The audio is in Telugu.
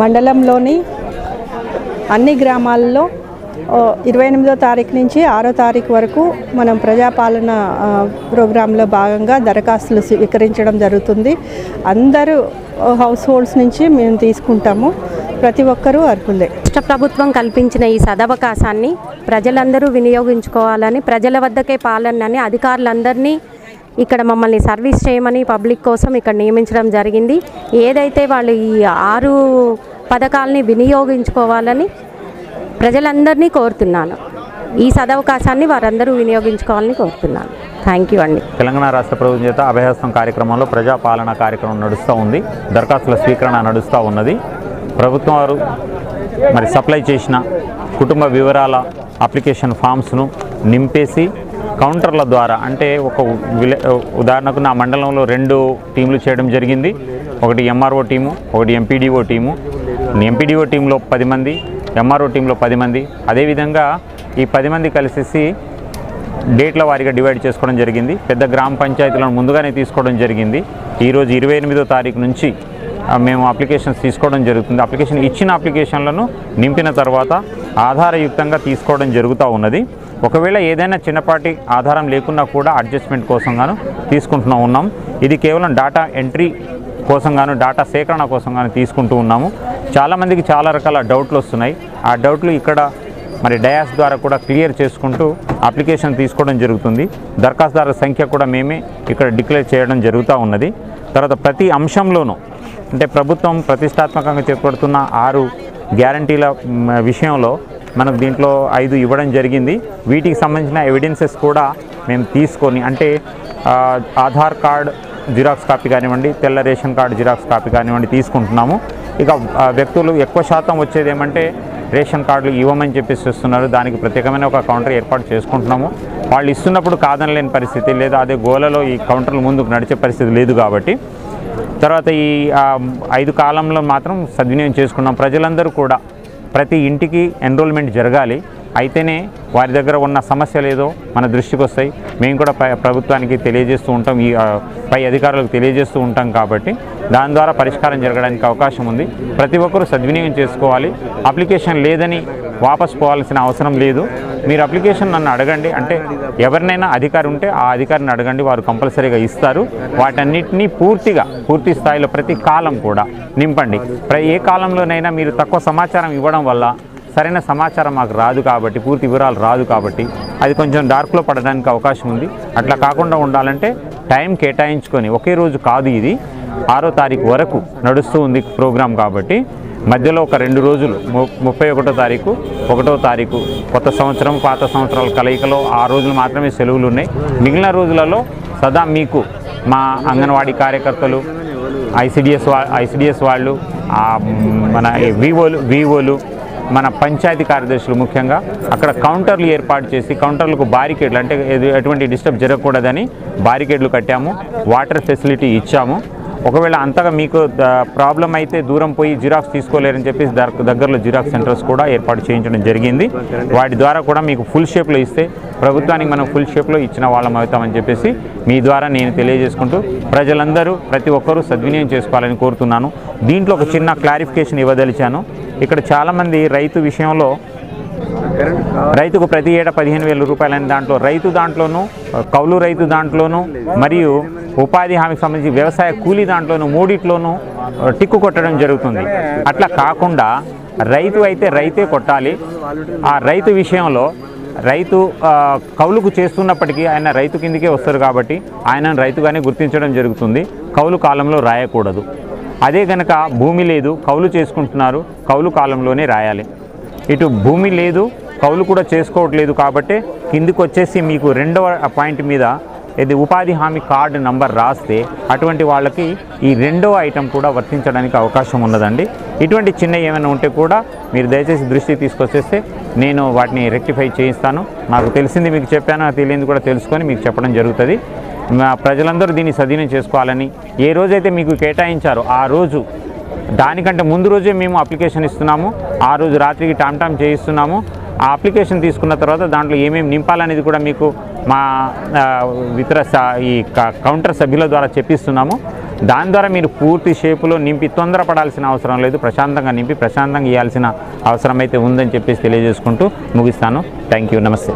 మండలంలోని అన్ని గ్రామాల్లో ఇరవై ఎనిమిదో తారీఖు నుంచి ఆరో తారీఖు వరకు మనం ప్రజాపాలన ప్రోగ్రాంలో భాగంగా దరఖాస్తులు స్వీకరించడం జరుగుతుంది. అందరూ హౌస్ హోల్డ్స్ నుంచి మేము తీసుకుంటాము. ప్రతి ఒక్కరూ అర్హులే. రాష్ట్ర ప్రభుత్వం కల్పించిన ఈ సదవకాశాన్ని ప్రజలందరూ వినియోగించుకోవాలని ప్రజల వద్దకే పాలనని అధికారులందరినీ ఇక్కడ మమ్మల్ని సర్వీస్ చేయమని పబ్లిక్ కోసం ఇక్కడ నియమించడం జరిగింది. ఏదైతే వాళ్ళు ఈ ఆరు పథకాలని వినియోగించుకోవాలని ప్రజలందరినీ కోరుతున్నాను. ఈ సదవకాశాన్ని వారందరూ వినియోగించుకోవాలని కోరుతున్నాను. థ్యాంక్ యూ అండి. తెలంగాణ రాష్ట్ర ప్రభుత్వం చేత అభయహస్తం కార్యక్రమంలో ప్రజాపాలన కార్యక్రమం నడుస్తూ ఉంది. దరఖాస్తుల స్వీకరణ నడుస్తూ ఉన్నది. ప్రభుత్వం వారు మరి సప్లై చేసిన కుటుంబ వివరాల అప్లికేషన్ ఫామ్స్ను నింపేసి కౌంటర్ల ద్వారా అంటే ఒక విలే ఉదాహరణకు నా మండలంలో రెండు టీంలు చేయడం జరిగింది. ఒకటి ఎంఆర్ఓ టీము ఒకటి ఎంపీడీఓ టీము. ఎంపీడీఓ టీంలో పది మంది ఎంఆర్ఓ టీంలో పది మంది. అదేవిధంగా ఈ పది మంది కలిసేసి డేట్ల వారీగా డివైడ్ చేసుకోవడం జరిగింది. పెద్ద గ్రామ పంచాయతీలను ముందుగానే తీసుకోవడం జరిగింది. ఈరోజు ఇరవై ఎనిమిదో తారీఖు నుంచి మేము అప్లికేషన్స్ తీసుకోవడం జరుగుతుంది. అప్లికేషన్ ఇచ్చిన అప్లికేషన్లను నింపిన తర్వాత ఆధారయుక్తంగా తీసుకోవడం జరుగుతూ ఉన్నది. ఒకవేళ ఏదైనా చిన్నపాటి ఆధారం లేకున్నా కూడా అడ్జస్ట్మెంట్ కోసం గాను తీసుకుంటున్నా ఉన్నాం. ఇది కేవలం డాటా ఎంట్రీ కోసం గాను డాటా సేకరణ కోసం గాను తీసుకుంటూ ఉన్నాము. చాలామందికి చాలా రకాల డౌట్లు వస్తున్నాయి. ఆ డౌట్లు ఇక్కడ మరి డయాస్ ద్వారా కూడా క్లియర్ చేసుకుంటూ అప్లికేషన్ తీసుకోవడం జరుగుతుంది. దరఖాస్తుదారుల సంఖ్య కూడా మేమే ఇక్కడ డిక్లేర్ చేయడం జరుగుతూ ఉన్నది. తర్వాత ప్రతి అంశంలోనూ అంటే ప్రభుత్వం ప్రతిష్టాత్మకంగా చేపడుతున్న ఆరు గ్యారంటీల విషయంలో మనకు దీంట్లో ఐదు ఇవ్వడం జరిగింది. వీటికి సంబంధించిన ఎవిడెన్సెస్ కూడా మేము తీసుకొని అంటే ఆధార్ కార్డ్ జిరాక్స్ కాపీ కానివ్వండి తెల్ల రేషన్ కార్డు జిరాక్స్ కాపీ కానివ్వండి తీసుకుంటున్నాము. ఇక వ్యక్తులు ఎక్కువ శాతం వచ్చేది ఏమంటే రేషన్ కార్డులు ఇవ్వమని చెప్పేసి వస్తున్నారు. దానికి ప్రత్యేకమైన ఒక కౌంటర్ ఏర్పాటు చేసుకుంటున్నాము. వాళ్ళు ఇస్తున్నప్పుడు కాదనలేని పరిస్థితి లేదా అదే గోలలో ఈ కౌంటర్లు ముందుకు నడిచే పరిస్థితి లేదు కాబట్టి. తర్వాత ఈ ఐదు కాలంలో మాత్రం సద్వినియోగం చేసుకున్నాం. ప్రజలందరూ కూడా ప్రతి ఇంటికి ఎన్రోల్మెంట్ జరగాలి. అయితేనే వారి దగ్గర ఉన్న సమస్యలు ఏదో మన దృష్టికి వస్తాయి. మేము కూడా పై ప్రభుత్వానికి తెలియజేస్తూ ఉంటాం. ఈ పై అధికారులకు తెలియజేస్తూ ఉంటాం కాబట్టి దాని ద్వారా పరిష్కారం జరగడానికి అవకాశం ఉంది. ప్రతి ఒక్కరూ సద్వినియోగం చేసుకోవాలి. అప్లికేషన్ లేదని వాపస్ పోవాల్సిన అవసరం లేదు. మీరు అప్లికేషన్ నన్ను అడగండి. అంటే ఎవరినైనా అధికారి ఉంటే ఆ అధికారిని అడగండి. వారు కంపల్సరీగా ఇస్తారు. వాటన్నిటినీ పూర్తిగా పూర్తి స్థాయిలో ప్రతి కాలం కూడా నింపండి. ప్ర- ఏ కాలంలోనైనా మీరు తక్కువ సమాచారం ఇవ్వడం వల్ల సరైన సమాచారం మాకు రాదు కాబట్టి పూర్తి వివరాలు రాదు కాబట్టి అది కొంచెం డార్క్లో పడడానికి అవకాశం ఉంది. అట్లా కాకుండా ఉండాలంటే టైం కేటాయించుకొని ఒకే రోజు కాదు ఇది. ఆరో తారీఖు వరకు నడుస్తూ ఉంది ప్రోగ్రాం కాబట్టి మధ్యలో ఒక రెండు రోజులు ము- ముప్పై ఒకటో తారీఖు ఒకటో తారీఖు కొత్త సంవత్సరం పాత సంవత్సరాల కలయికలో ఆ రోజులు మాత్రమే సెలవులు ఉన్నాయి మిగిలిన రోజులలో సదా మీకు మా అంగన్వాడీ కార్యకర్తలు ఐసిడిఎస్ వా ఐసిడిఎస్ వాళ్ళు మన వివోలు వివోలు మన పంచాయతీ కార్యదర్శులు ముఖ్యంగా అక్కడ కౌంటర్లు ఏర్పాటు చేసి కౌంటర్లకు బారికేడ్లు అంటే ఎటువంటి డిస్టర్బ్ జరగకూడదని బారికేడ్లు కట్టాము వాటర్ ఫెసిలిటీ ఇచ్చాము. ఒకవేళ అంతగా మీకు ప్రాబ్లం అయితే దూరం పోయి జిరాక్స్ తీసుకోలేరని చెప్పేసి దగ్గరలో జిరాక్స్ సెంటర్స్ కూడా ఏర్పాటు చేయించడం జరిగింది. వాటి ద్వారా కూడా మీకు ఫుల్ షేప్లో ఇస్తే ప్రభుత్వానికి మనం ఫుల్ షేప్లో ఇచ్చిన వాళ్ళం అవుతామని చెప్పేసి మీ ద్వారా నేను తెలియజేసుకుంటూ ప్రజలందరూ ప్రతి ఒక్కరూ సద్వినియోగం చేసుకోవాలని కోరుతున్నాను. దీంట్లో ఒక చిన్న క్లారిఫికేషన్ ఇవ్వదలిచాను. ఇక్కడ చాలామంది రైతు విషయంలో రైతుకు ప్రతి ఏటా పదిహేను వేల రూపాయలని దాంట్లో రైతు దాంట్లోనూ కౌలు రైతు దాంట్లోనూ మరియు ఉపాధి హామీకి సంబంధించి వ్యవసాయ కూలీ దాంట్లోనూ మూడిట్లోనూ టిక్కు కొట్టడం జరుగుతుంది. అట్లా కాకుండా రైతు అయితే రైతే కొట్టాలి. ఆ రైతు విషయంలో రైతు కౌలుకు చేస్తున్నప్పటికీ ఆయన రైతు కిందికే వస్తారు కాబట్టి ఆయనను రైతుగానే గుర్తించడం జరుగుతుంది. కౌలు కాలంలో రాయకూడదు. అదే గనక భూమి లేదు కౌలు చేసుకుంటున్నారు కౌలు కాలంలోనే రాయాలి. ఇటు భూమి లేదు కౌలు కూడా చేసుకోవట్లేదు కాబట్టి కిందికి వచ్చేసి మీకు రెండవ పాయింట్ మీద ఇది ఉపాధి హామీ కార్డు నంబర్ రాస్తే అటువంటి వాళ్ళకి ఈ రెండవ ఐటెం కూడా వర్తించడానికి అవకాశం ఉన్నదండి. ఇటువంటి చిన్న ఏమైనా ఉంటే కూడా మీరు దయచేసి దృష్టి తీసుకొచ్చేస్తే నేను వాటిని రెక్టిఫై చేయిస్తాను. నాకు తెలిసింది మీకు చెప్పాను నాకు తెలియంది కూడా తెలుసుకొని మీకు చెప్పడం జరుగుతుంది. మా ప్రజలందరూ దీన్ని సద్వినియోగం చేసుకోవాలని ఏ రోజైతే మీకు కేటాయించారో ఆ రోజు దానికంటే ముందు రోజే మేము అప్లికేషన్ ఇస్తున్నాము. ఆ రోజు రాత్రికి టామ్ టామ్ చేయిస్తున్నాము. ఆ అప్లికేషన్ తీసుకున్న తర్వాత దాంట్లో ఏమేమి నింపాలనేది కూడా మీకు మా ఇతర స- ఈ క- కౌంటర్ సభ్యుల ద్వారా చెప్పిస్తున్నాము. దాని ద్వారా మీరు పూర్తి షేపులో నింపి తొందరపడాల్సిన అవసరం లేదు. ప్రశాంతంగా నింపి ప్రశాంతంగా ఇవ్వాల్సిన అవసరం అయితే ఉందని చెప్పేసి తెలియజేసుకుంటూ ముగిస్తాను. థ్యాంక్ యూ నమస్తే